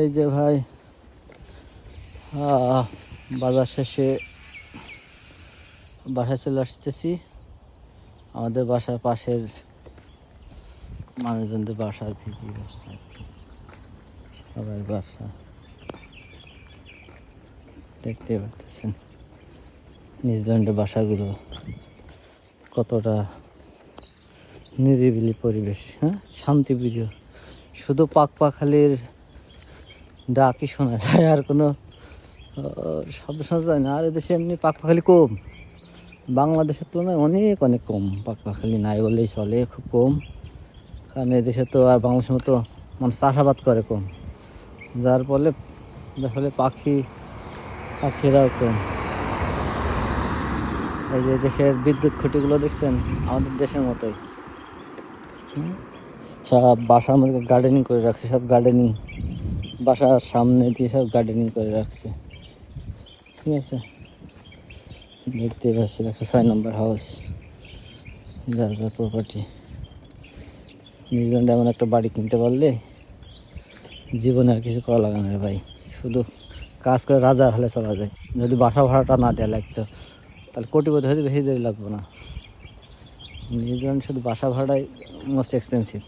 এই যে ভাই। বাজার শেষে বাসায় চলে আসতেছি। আমাদের বাসার পাশের মানুষজনদের বাসার ভিডিও সবাই বাসা। দেখতে পাচ্ছেন নিউজিল্যান্ডের বাসাগুলো কতটা নিরিবিলি পরিবেশ হ্যাঁ? শান্তিপ্রিয়। শুধু পাক পাখালির ডাকই শোনা যায়, আর কোনো শব্দ শোনা যায় না। আর এদেশে এমনি পাক পাখালি কম। বাংলাদেশের তুলনায় অনেক অনেক কম। পাক পাখালি নাই বললেই চলে, খুব কম। কারণ এদেশে তো, আর বাংলাদেশের মতো মানে চাষাবাদ করে কম। যার ফলে যার ফলে পাখি, পাখিরাও কম। এই যে দেশের বিদ্যুৎ খুঁটিগুলো দেখছেন, আমাদের দেশের মতোই। সব বাসার মধ্যে গার্ডেনিং করে রাখছে, সব গার্ডেনিং বাসার সামনে দিয়ে সব গার্ডেনিং করে রাখছে। ঠিক আছে? দেখতে পাচ্ছি একটা ছয় নম্বর হাউস যার যার প্রপার্টি নিউজিল্যান্ডে এমন একটা বাড়ি কিনতে পারলে জীবনে আর কিছু করা লাগে না ভাই। শুধু কাজ করে রাজার হলে চলা যায়। যদি বাসা ভাড়াটা না দেওয়া লাগতো, তাহলে কোটিপতি হয়তো বেশি দেরি লাগবে না। নিউজিল্যান্ড শুধু বাসা ভাড়াই মোস্ট এক্সপেন্সিভ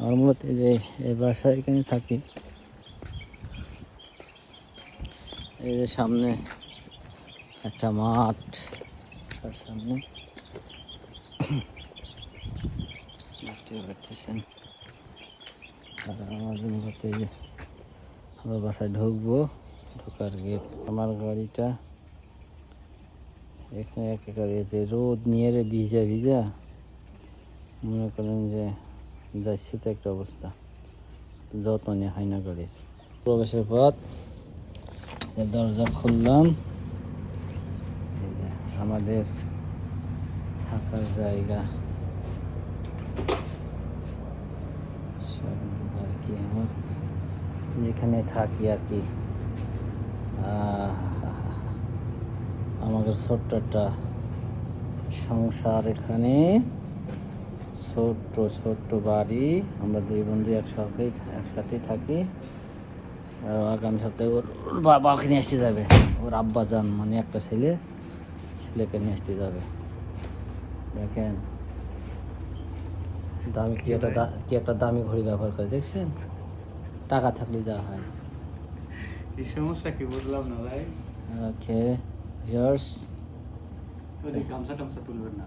আমার মূলত যে এই বাসায় এখানে থাকি। এই যে সামনে একটা মাঠ, তার সামনে। আর আমাদের মূলত যে আমরা বাসায় ঢুকবো। ঢোকার গেট আমার গাড়িটা। এখানে একেবারে যে রোদ নিয়ে রে ভিজা ভিজা। মনে করেন যে একটা অবস্থা। যত্ন নিয়ে হয় না গাড়ির প্রবেশের পথ। দরজা খুললাম। আমাদের থাকার জায়গা। আর কি আমার যেখানে থাকি আর কি। আমাদের ছোট্ট একটা সংসার এখানে। ছোট্ট ছোট্ট বাড়ি। আমরা দুই বন্ধু একসাথে একসাথে থাকি। আর আগামী সপ্তাহে ওর বাবাকে নিয়ে আসতে যাবে। ওর আব্বা যান মানে একটা ছেলে ছেলেকে নিয়ে আসতে যাবে। দেখেন। দামি কি একটা কি একটা দামি ঘড়ি ব্যবহার করে দেখছেন? টাকা থাকলে যা হয়। এই সমস্যা কি বুঝলাম না ভাই। ওকে ওদের গামছা না।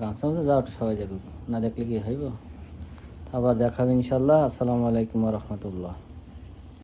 গামছা মতো যাও সবাই না দেখলে কি হইব? আবার দেখাবে ইনশাল্লাহ। আসসালামু আলাইকুম রহমতুল্লাহ।